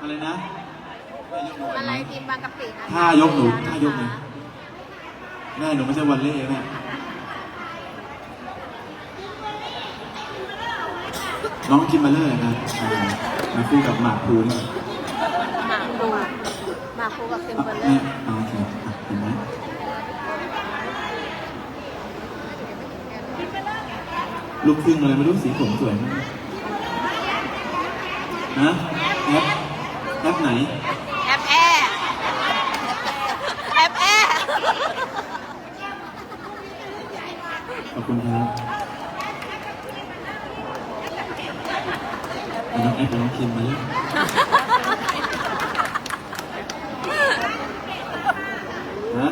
อะไรนะอะไรทีมบางกะปินะท่ายกหนูท่ายกหนูแม่หนูไม่ใช่วันเล่แม่น้องคิมมาเลอร์นะอ่ามาคู่กับหมากพลูนี่หมากคูหมากคูกับคิมอะเบอร์เลอแม่ร์อ่าโอเคอะเห็นไหมลูกครึ่งอะไรไม่รู้สีผมสวยมากฮะแอป แอปไหน แอปแอร์แอปแอร์ขอบคุณครับเอาน้องแอปกับน้องคิมมาเลยฮะ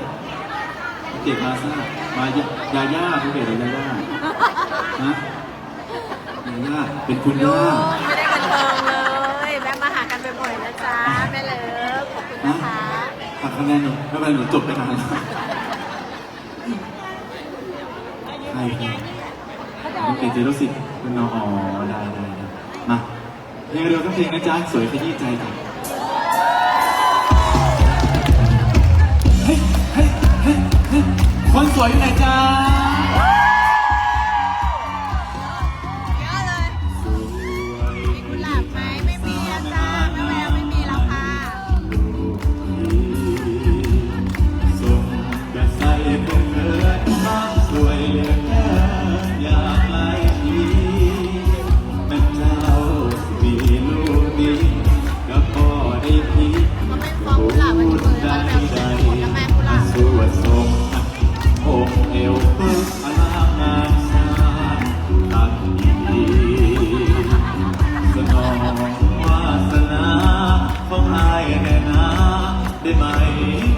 เด็กมาซ่ามายายาย่าคุณเด็กหรือยาย่าฮะยาย่าเป็นคุณลูย่า แม่เลิฟขอบคุณนะคะหักคะแนนหนูไม่เป็นไรหนูจบไปนานแล้วใช่ครับโอเคเจรุสิคุณน้องอ๋อได้ได้ได้มาเพลงเร็วทั้งเพลงนะจ๊ะสวยขยี้ใจจ้ะเฮ้ยเฮ้ยเฮ้ยเฮ้ยคนสวยอยู่ไหนจ๊ะ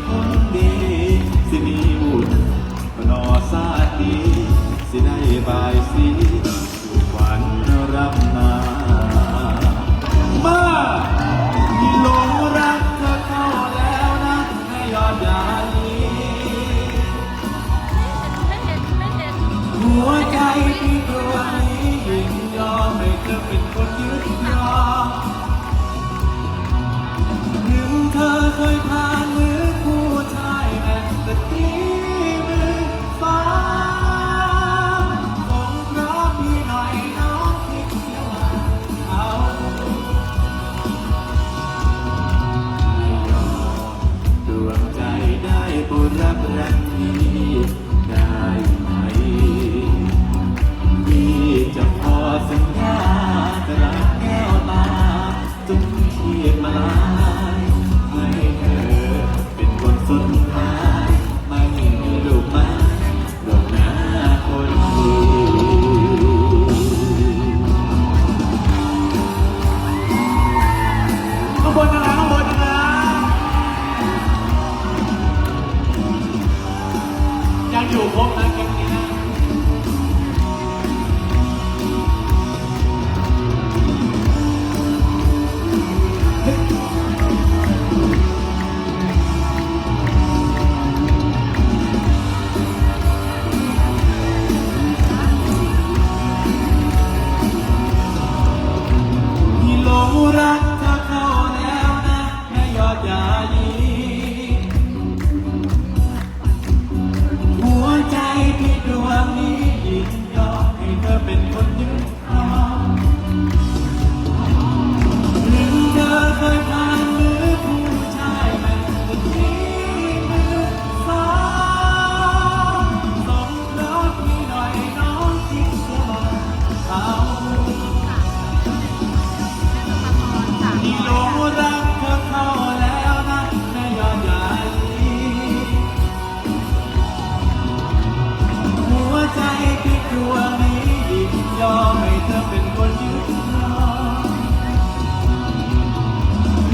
คนดีสิมีบุญนอสาดดี สิได้บายสี โปรดรับรักนี้ได้ไหมพี่จะขอสัญญาตรักแก้วตาจงเทียมมาลา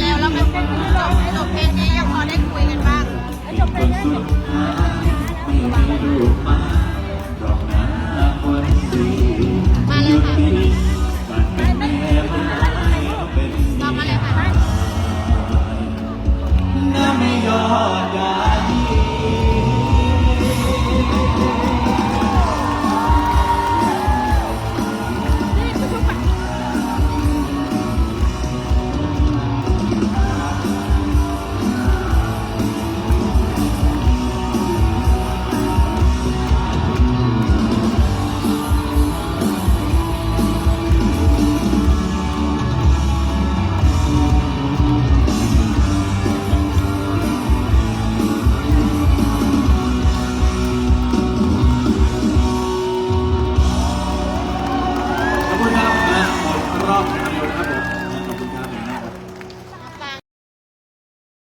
แล้วแล้วมันจบจบเพลงนี้ยังพอได้คุยกันบ้างจบเพลงนี้